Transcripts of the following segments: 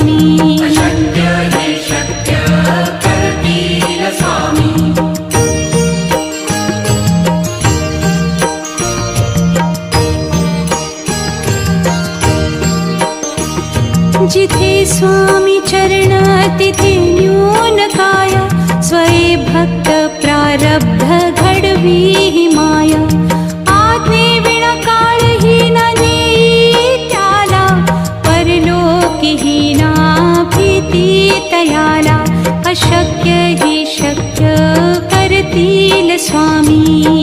আমি अशक्य करतील स्वामी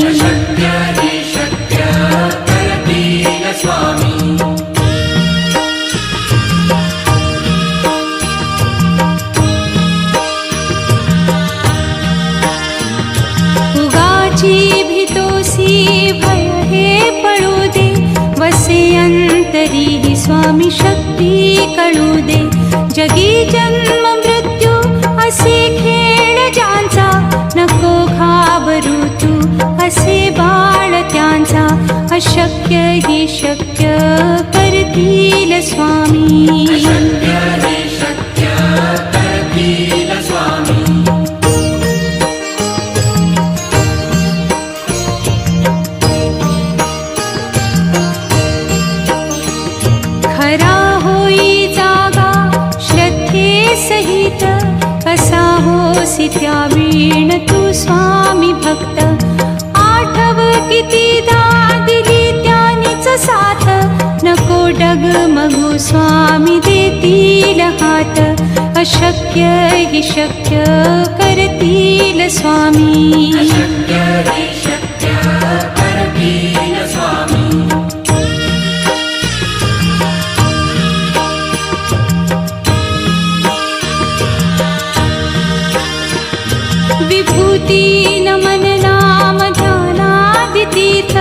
विभूतीन मन नाम ध्यानादितीथ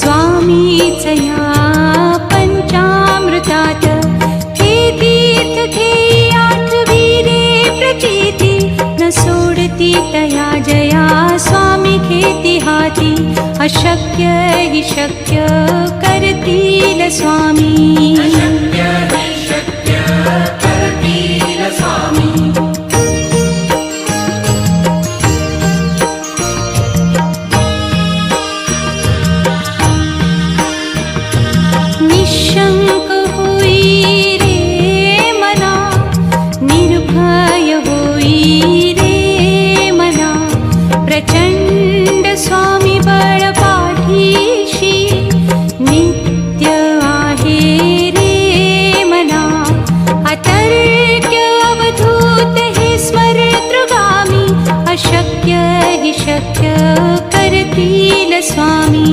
स्वामीच या पञ्चामृतात हे तीर्थ घे आठवीरे प्रचेती, न सोडती तया जया स्वामी खेती हाती अशक्य ही शक्य करतील स्वामी स्वामी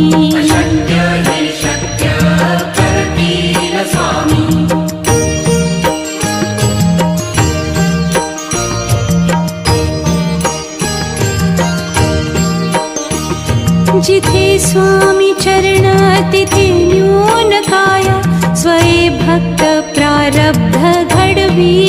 जिथे स्वामी चरणातिथि स्वय भक्त प्रारब्ध घडवी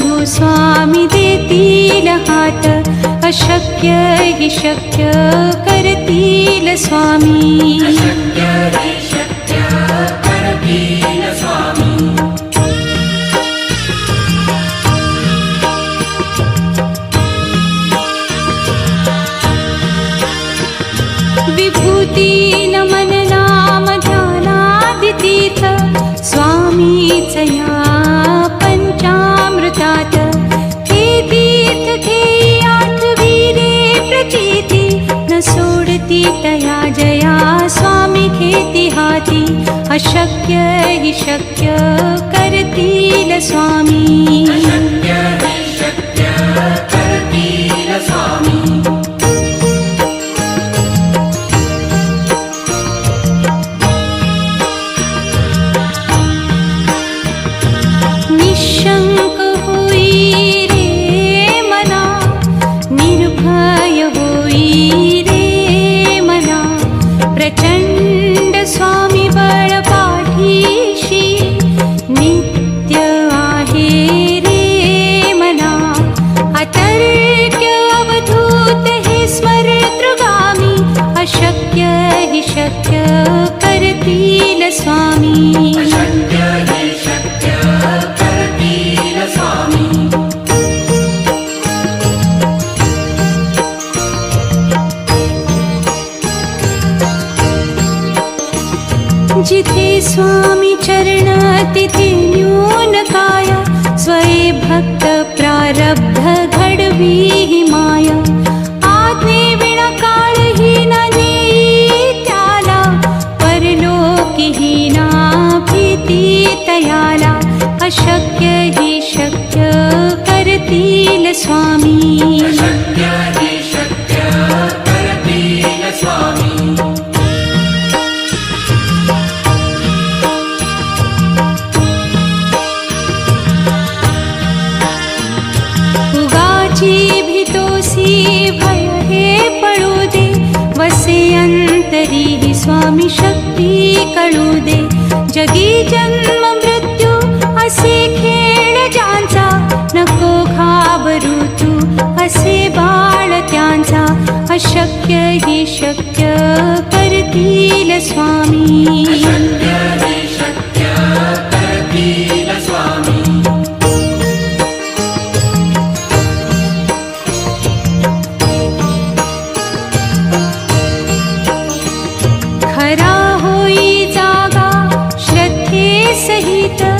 गो स्वामी देतिन हात अशक्य हि शक्य करतील स्वामी विभूति न मन नाम जानादितीथ स्वामी चया जया स्वामी खेती हाथी अशक्य ही शक्य करतील स्वामी स्वामी तुगाचीभिसि भये पडुदे वसे तर्हि स्वामी शक्ति कुदे जगी जन्म मृत्यु असि अब तू असे बाळ त्यांचा अशक्य ही शक्य करतील स्वामी खरा होई जागा श्रद्धे सहित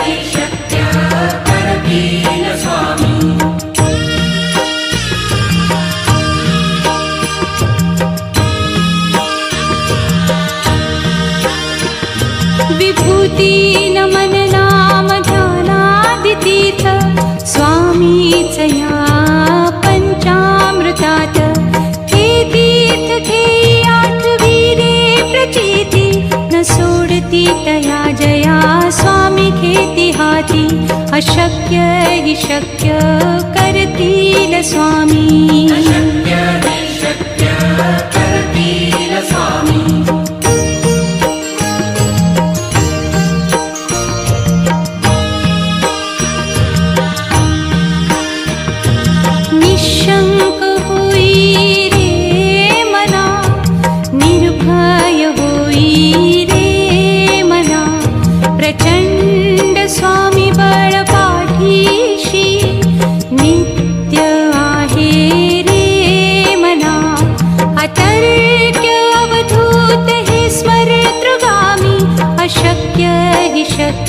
तया पञ्चामृतात् केतीत खेयात् वीरे प्रचलति न सोडती तया जया स्वामी हाती अशक्य ही शक्य करति स्वामी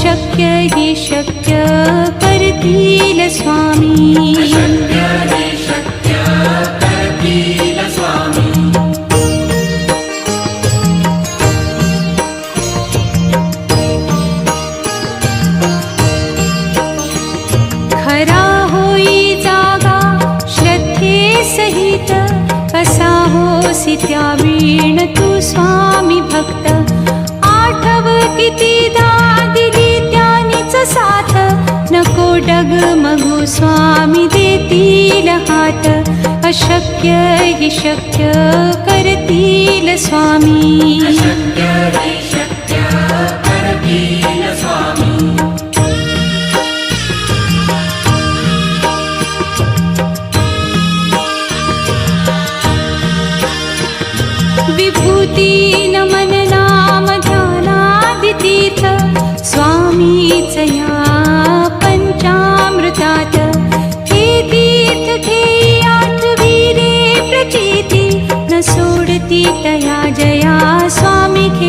शक्य हि शक्यतिल स्वा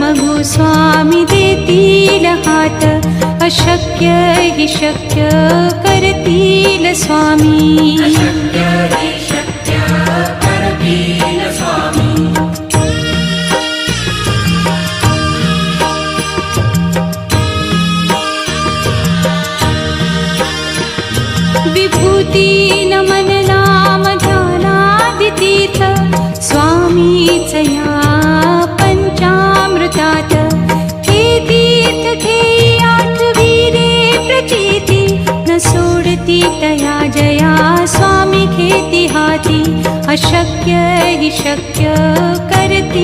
मघो स्वामी देतिल हात अशक्य शक्यतिल स्वामी विभूतिल मननाम जानादितीर्थ स्वामी चया खेती हाथी अशक्य ही शक्य करती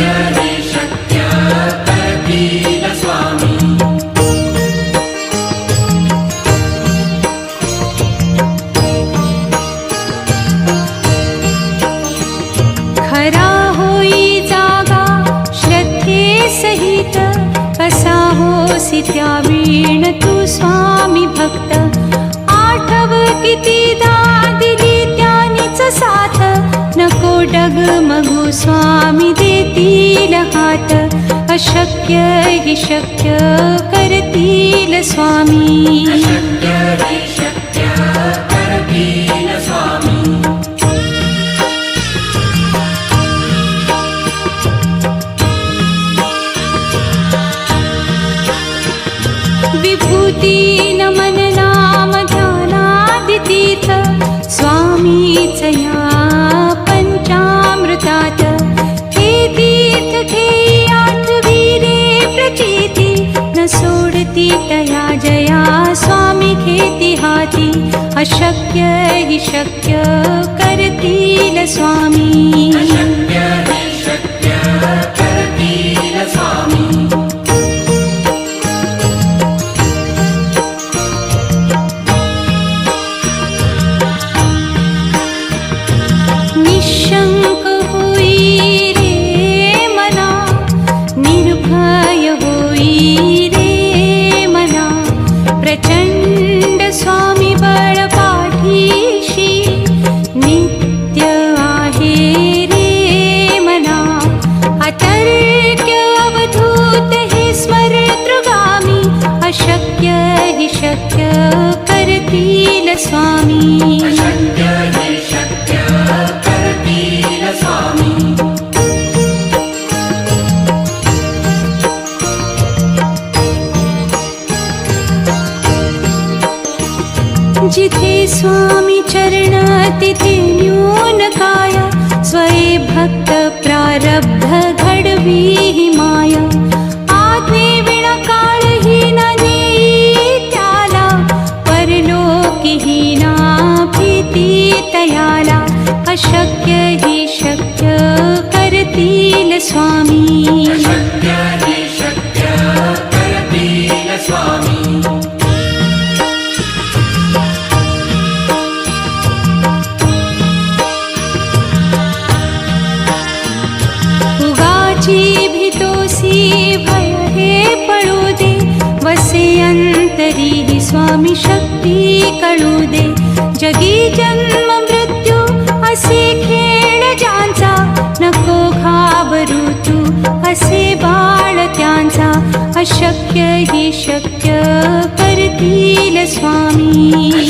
बसित्या वीण तू स्वामी भक्त आठव कितीदा दिली त्यानीच साथ नको डगमगू स्वामी देतील हात अशक्य हि शक्य करतील स्वामी विभूतीन मन नाम ध्यानादितीत स्वामीच या पंचामृतात हे तीर्थ घे आठवीरे प्रचेती न सोडती तया जया स्वामी खेती हाती अशक्य हि शक्य करतील स्वामी याला अशक्यही സ്വാമി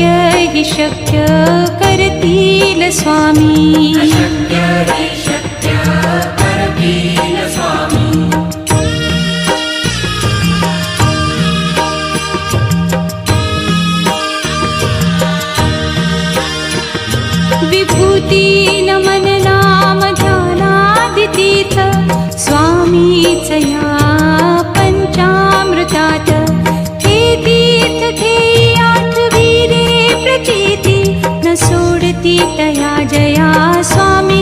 शक्यै शक्य करतील स्वामी विभूतीन मन नाम ध्यानादितीत स्वामी च